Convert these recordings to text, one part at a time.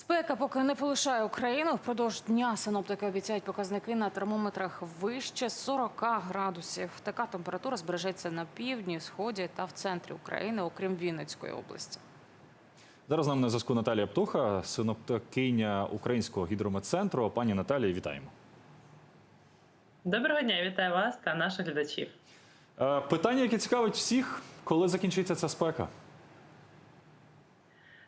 Спека поки не полишає Україну. Впродовж дня синоптики обіцяють показники на термометрах вище 40 градусів. Така температура збережеться на півдні, сході та в центрі України, окрім Вінницької області. Зараз з нами на зв'язку Наталія Птуха, синоптикиня Українського гідрометцентру. Пані Наталії, вітаємо. Доброго дня, вітаю вас та наших глядачів. Е, Питання, яке цікавить всіх, коли закінчиться ця спека?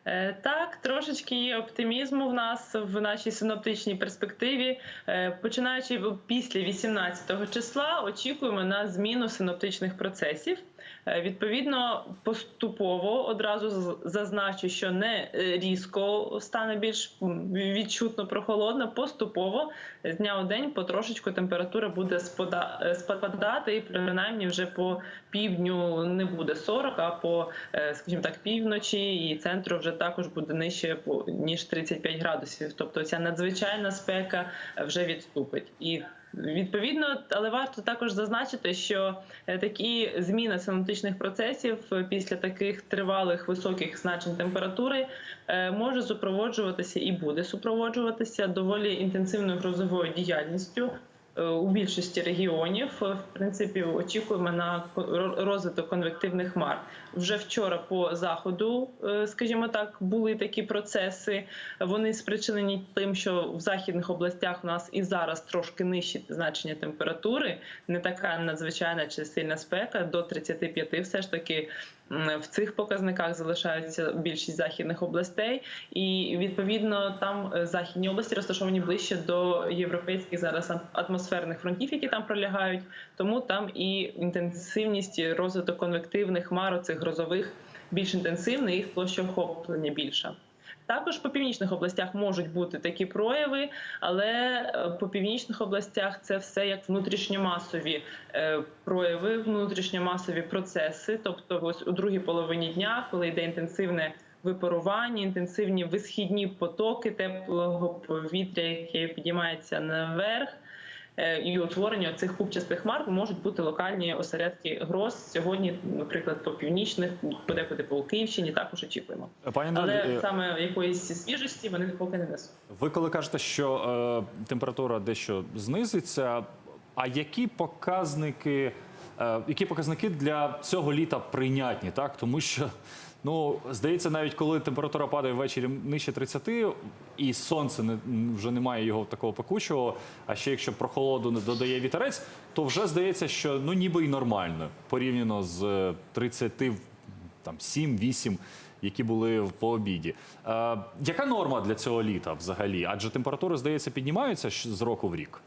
Е, Так, трошечки є оптимізму в нас в нашій синоптичній перспективі. Е, Починаючи після 18 числа, очікуємо на зміну синоптичних процесів. Е, Відповідно, поступово одразу зазначу, що не різко стане більш відчутно прохолодно. Поступово з дня у день потрошечку температура буде спадати, і принаймні вже по півдню не буде 40, а по, скажімо так, півночі і центру вже також буде нижче ніж 35 градусів. Тобто ця надзвичайна спека вже відступить. І Відповідно, але варто також зазначити, що е, такі зміни синоптичних процесів е, після таких тривалих високих значень температури е, може супроводжуватися і буде супроводжуватися доволі інтенсивною грозовою діяльністю. Е, У більшості регіонів Е, в принципі очікуємо на розвиток конвективних хмар. Вже вчора по заходу, е, скажімо так, були такі процеси. Вони спричинені тим, що в західних областях у нас і зараз трошки нижчі значення температури, не така надзвичайна чи сильна спека до 35 все ж таки. В цих показниках залишаються більшість західних областей, і відповідно там е, західні області розташовані ближче до європейських зараз атмосферних фронтів, які там пролягають. Тому там і інтенсивність розвиток конвективних хмар, цих грозових більш інтенсивний, їх площа охоплення більша. Також по північних областях можуть бути такі прояви, але е, по північних областях це все як внутрішньомасові е, прояви, внутрішньомасові процеси. Тобто, ось у другій половині дня, коли йде інтенсивне випарування, інтенсивні висхідні потоки теплого повітря, яке підіймається наверх. Е, І утворення цих купчастих хмар можуть бути локальні осередки гроз. Сьогодні, наприклад, по північних, подекуди по Київщині також очікуємо. Пані Але е, саме якоїсь свіжості вони поки не несуть. ви коли кажете, що е, температура дещо знизиться, а які показники, е, які показники для цього літа прийнятні? Так? Тому що, ну, здається, навіть коли температура падає ввечері нижче 30, і сонце не, вже немає його такого пекучого, а ще якщо прохолоду не додає вітерець, то вже здається, що ну ніби й нормально порівняно з е, 30 там 7-8, які були по обіді. Е, яка норма для цього літа взагалі? Адже температури, здається, піднімаються з року в рік.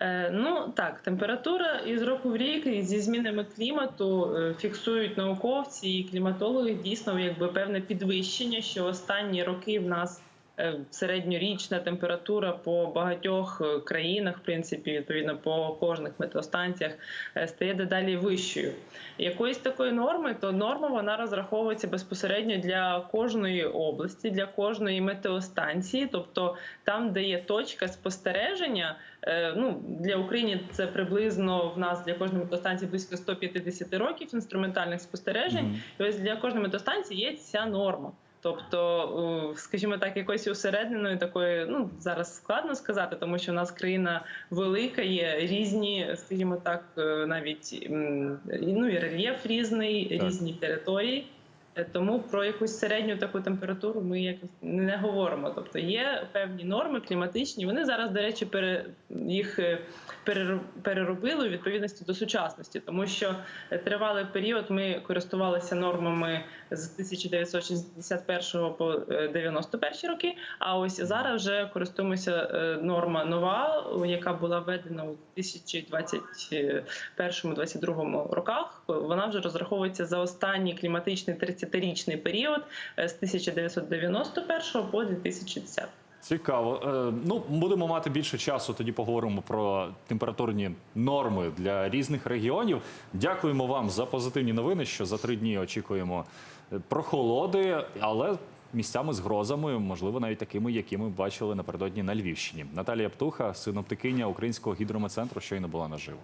Е, ну так, температура із року в рік і зі змінами клімату е, фіксують науковці і кліматологи дійсно якби певне підвищення, що останні роки в нас середньорічна температура по багатьох е, країнах, в принципі, відповідно по кожних метеостанціях, е, стає дедалі вищою. Якоїсь такої норми, то норма вона розраховується безпосередньо для кожної області, для кожної метеостанції, тобто там, де є точка спостереження. Е, Ну для України це приблизно в нас для кожної метеостанції близько 150 років інструментальних спостережень. Мгм. І ось для кожної метеостанції є ця норма. Тобто, скажімо так, якоїсь усередненої такої, ну зараз складно сказати, тому що в нас країна велика, є різні, скажімо так, е, навіть ну і рельєф різний, Так. різні території. Е, тому про якусь середню таку температуру ми якось не говоримо. Тобто є певні норми кліматичні. Вони зараз, до речі, пере їх е, переробили у відповідності до сучасності, тому що е, тривалий період ми користувалися нормами з 1961 по 91 роки. А ось зараз вже користуємося норма нова, яка була введена у 2021-2022 роках. Вона вже розраховується за останні кліматичні 30 10-річний період з 1991 по 2010. Цікаво. Е, ну, будемо мати більше часу. Тоді поговоримо про температурні норми для різних регіонів. Дякуємо вам за позитивні новини. Що за три дні очікуємо е, прохолоди, але місцями з грозами, можливо, навіть такими, які ми бачили напередодні на Львівщині. Наталія Птуха, синоптикиня Українського гідрометцентру, щойно була наживо.